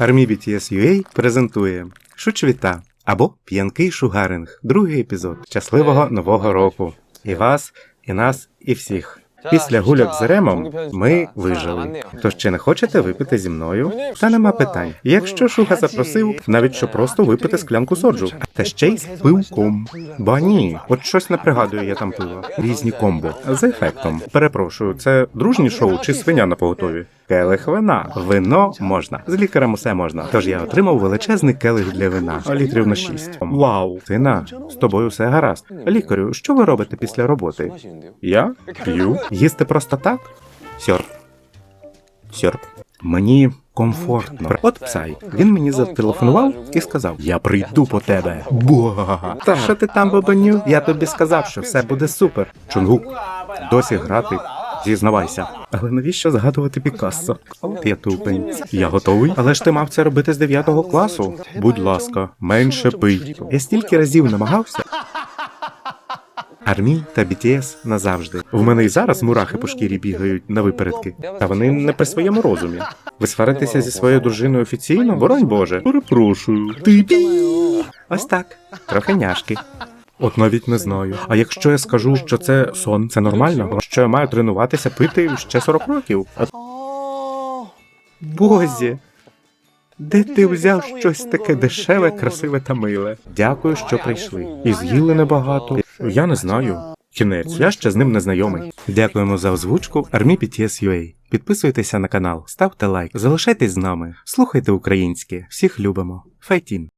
BTS презентує Шучвіта або П'янкий шугаринг, другий епізод щасливого нового року. І вас, і нас, і всіх. Після гуляк з Ремом ми вижили. Тож чи не хочете випити зі мною? Та нема питань. Якщо Шуга запросив, навіть що просто випити склянку соджу, та ще й з пивком. Ба ні, от щось не пригадую, я там пила. Різні комбо з ефектом. Перепрошую, це дружні шоу чи свиня на поготові? Келих вина. Вино можна. З лікарем усе можна. Тож я отримав величезний келих для вина, літрів на шість. Вау, сина, з тобою все гаразд. Лікарю, що ви робите після роботи? Я п'ю. Їсти просто так? Сьорб. Сьорб. Мені комфортно. От псай. Він мені зателефонував і сказав: Я прийду по тебе. Буга. Та що ти там бабанів? Я тобі сказав, що все буде супер. Чунгук, досі грати. Зізнавайся. Але навіщо згадувати Пікассо? Я тупень. Я готовий. Але ж ти мав це робити з 9 класу. Будь ласка, менше пий. Я стільки разів намагався. Армій та BTS назавжди. В мене і зараз мурахи по шкірі бігають на випередки. Та вони не при своєму розумі. Ви сваритеся зі своєю дружиною офіційно? Боронь Боже. Перепрошую. Ти пі. Ось так. Трохи няшки. От навіть не знаю. А якщо я скажу, що це сон, це нормально? Що я маю тренуватися пити ще 40 років? Бозі. Де ти взяв щось таке дешеве, красиве та миле? Дякую, що прийшли. І з'їли небагато. Я не знаю. Кінець, я ще з ним не знайомий. Дякуємо за озвучку Армі BTS Підписуйтеся на канал, ставте лайк, залишайтесь з нами, слухайте українське, всіх любимо. Файтін!